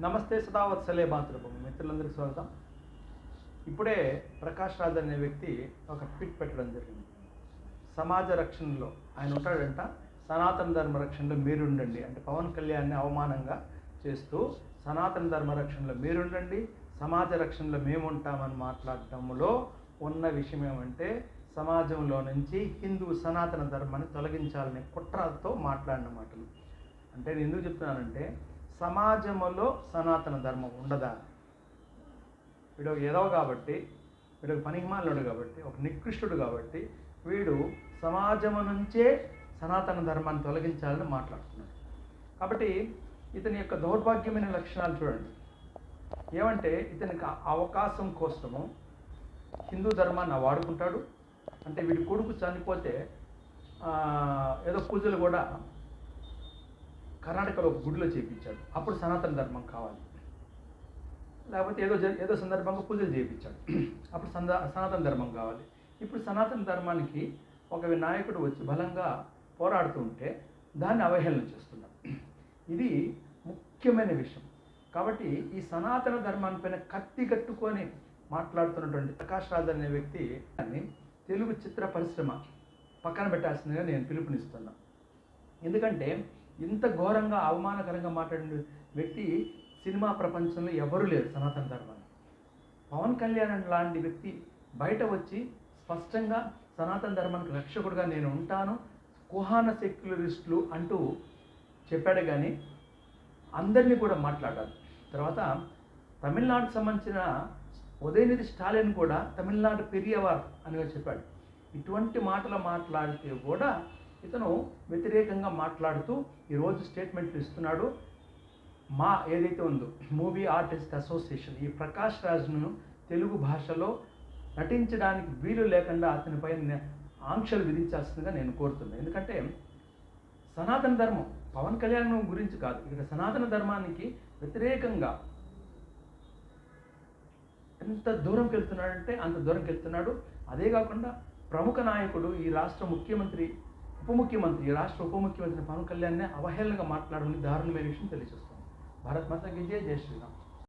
నమస్తే సదావత్సలే మాతృభూమి. మిత్రులందరికీ స్వాగతం. ఇప్పుడే ప్రకాష్ రాజ్ అనే వ్యక్తి ఒక ట్వీట్ పెట్టడం జరిగింది. సమాజ రక్షణలో ఆయన ఉంటాడంట సనాతన ధర్మ రక్షణలో మీరుండండి. అంటే పవన్ కళ్యాణ్ని అవమానంగా చేస్తూ సనాతన ధర్మ రక్షణలో మీరుండండి సమాజ రక్షణలో మేముంటామని మాట్లాడటంలో ఉన్న విషయం ఏమంటే సమాజంలో నుంచి హిందూ సనాతన ధర్మాన్ని తొలగించాలనే కుట్రతో మాట్లాడిన మాటలు. అంటే నేను ఎందుకు చెప్తున్నానంటే సమాజంలో సనాతన ధర్మం ఉండదా? వీడు ఏదో కాబట్టి వీడు ఒక పనిహిమాలుడు కాబట్టి ఒక నికృష్టుడు కాబట్టి వీడు సమాజము నుంచే సనాతన ధర్మాన్ని తొలగించాలని మాట్లాడుతున్నాడు. కాబట్టి ఇతని యొక్క దౌర్భాగ్యమైన లక్షణాలు చూడండి. ఏమంటే ఇతనికి అవకాశం కోసము హిందూ ధర్మాన్ని వాడుకుంటాడు. అంటే వీడి కొడుకు చనిపోతే ఏదో పూజలు కూడా కర్ణాటకలో ఒక గుడిలో చేయించాడు అప్పుడు సనాతన ధర్మం కావాలి. లేకపోతే ఏదో ఏదో సందర్భంగా పూజలు చేయించాడు. అప్పుడు సంద సనాతన ధర్మం కావాలి. ఇప్పుడు సనాతన ధర్మానికి ఒక నాయకుడు వచ్చి బలంగా పోరాడుతూ ఉంటే దాన్ని అవహేళన చేస్తున్నాడు ఇది ముఖ్యమైన విషయం. కాబట్టి ఈ సనాతన ధర్మాన్ని పైన కత్తి కట్టుకొని మాట్లాడుతున్నటువంటి ప్రకాష్ రాజ్ అనే వ్యక్తి దాన్ని తెలుగు చిత్ర పరిశ్రమ పక్కన పెట్టాల్సిందిగా నేను పిలుపునిస్తున్నాను ఎందుకంటే ఇంత ఘోరంగా అవమానకరంగా మాట్లాడిన వ్యక్తి సినిమా ప్రపంచంలో ఎవరూ లేరు సనాతన ధర్మాన్ని పవన్ కళ్యాణ్ లాంటి వ్యక్తి బయట వచ్చి స్పష్టంగా సనాతన ధర్మానికి రక్షకుడుగా నేను ఉంటాను కుహాన సెక్యులరిస్టులు అంటూ చెప్పాడు కానీ అందరినీ కూడా మాట్లాడాలి. తర్వాత తమిళనాడుకు సంబంధించిన ఉదయనిధి స్టాలిన్ కూడా తమిళనాడు పెరియవార్ అని చెప్పాడు. ఇటువంటి మాటలు మాట్లాడితే కూడా ఇతను వ్యతిరేకంగా మాట్లాడుతూ ఈరోజు స్టేట్మెంట్లు ఇస్తున్నాడు. మా ఏదైతే ఉందో మూవీ ఆర్టిస్ట్ అసోసియేషన్ ఈ ప్రకాష్ రాజ్ను తెలుగు భాషలో నటించడానికి వీలు లేకుండా అతనిపై ఆంక్షలు విధించాల్సిందిగా నేను కోరుతున్నాను ఎందుకంటే సనాతన ధర్మం పవన్ కళ్యాణ్ గురించి కాదు. ఇక్కడ సనాతన ధర్మానికి వ్యతిరేకంగా ఎంత దూరంకి వెళ్తున్నాడంటే అంత దూరంకి వెళ్తున్నాడు. అదే కాకుండా ప్రముఖ నాయకుడు ఈ రాష్ట్ర ముఖ్యమంత్రి ఉప ముఖ్యమంత్రి రాష్ట్ర ఉప ముఖ్యమంత్రి పవన్ కళ్యాణ్నే అవహేళనగా మాట్లాడమని దారుణమైన విషయం తెలియజేస్తుంది. భారత్ మాత జై జయ శ్రీరామ్.